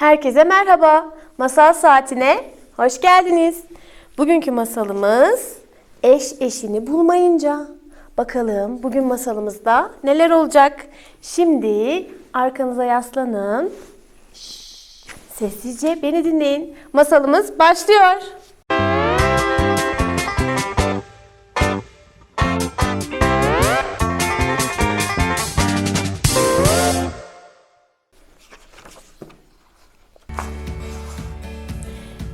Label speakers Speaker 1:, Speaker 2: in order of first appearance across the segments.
Speaker 1: Herkese merhaba. Masal saatine hoş geldiniz. Bugünkü masalımız eş eşini bulmayınca. Bakalım bugün masalımızda neler olacak? Şimdi arkanıza yaslanın. Şşş, Sessizce beni dinleyin. Masalımız başlıyor.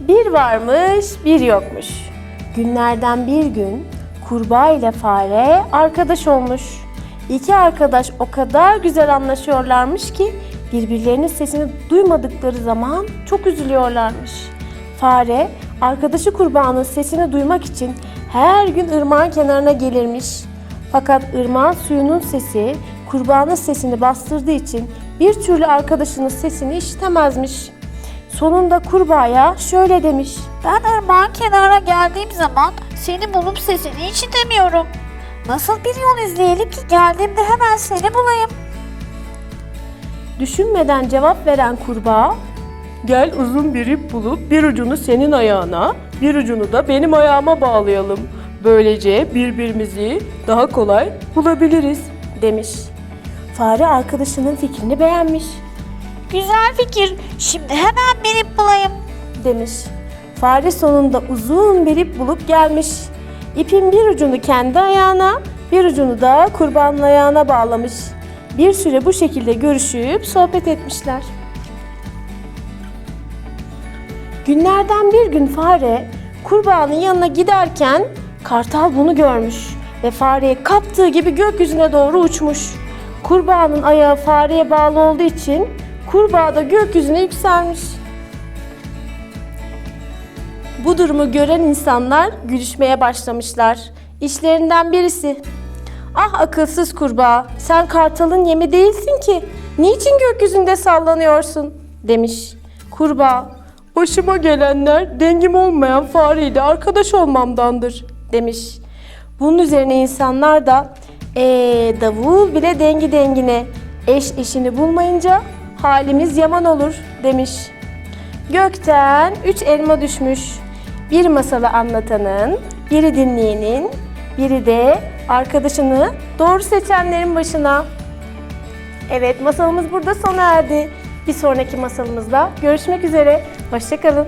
Speaker 1: Bir varmış, bir yokmuş. Günlerden bir gün kurbağa ile fare arkadaş olmuş. İki arkadaş o kadar güzel anlaşıyorlarmış ki birbirlerinin sesini duymadıkları zaman çok üzülüyorlarmış. Fare arkadaşı kurbağanın sesini duymak için her gün ırmağın kenarına gelirmiş. Fakat ırmağın suyunun sesi kurbağanın sesini bastırdığı için bir türlü arkadaşının sesini işitemezmiş. Sonunda kurbağaya şöyle demiş.
Speaker 2: Ben ırmağın kenara geldiğim zaman seni bulup sesini işitemiyorum. Nasıl bir yol izleyelim ki geldiğimde hemen seni bulayım?
Speaker 1: Düşünmeden cevap veren kurbağa, Gel uzun bir ip bulup bir ucunu senin ayağına, bir ucunu da benim ayağıma bağlayalım. Böylece birbirimizi daha kolay bulabiliriz demiş. Fare arkadaşının fikrini beğenmiş
Speaker 2: Güzel fikir. Şimdi hemen bir ip bulayım.
Speaker 1: demiş. Fare sonunda uzun bir ip bulup gelmiş. İpin bir ucunu kendi ayağına, bir ucunu da kurbanın ayağına bağlamış. Bir süre bu şekilde görüşüp sohbet etmişler. Günlerden bir gün fare kurbağanın yanına giderken kartal bunu görmüş ve fareyi kaptığı gibi gökyüzüne doğru uçmuş. Kurbağanın ayağı fareye bağlı olduğu için kurbağa da gökyüzüne yükselmiş. Bu durumu gören insanlar gülüşmeye başlamışlar. İşlerinden birisi, "Ah akılsız kurbağa, sen kartalın yemi değilsin ki. Niçin gökyüzünde sallanıyorsun?" demiş. Kurbağa, "Başıma gelenler dengim olmayan fareyle arkadaş olmamdandır." demiş. Bunun üzerine insanlar da, "Ee davul bile dengi dengine, eş eşini bulmayınca halimiz yaman olur." demiş. Gökten üç elma düşmüş. Bir masalı anlatanın, biri dinleyenin, biri de arkadaşını doğru seçenlerin başına. Evet masalımız burada sona erdi. Bir sonraki masalımızda görüşmek üzere. Hoşçakalın.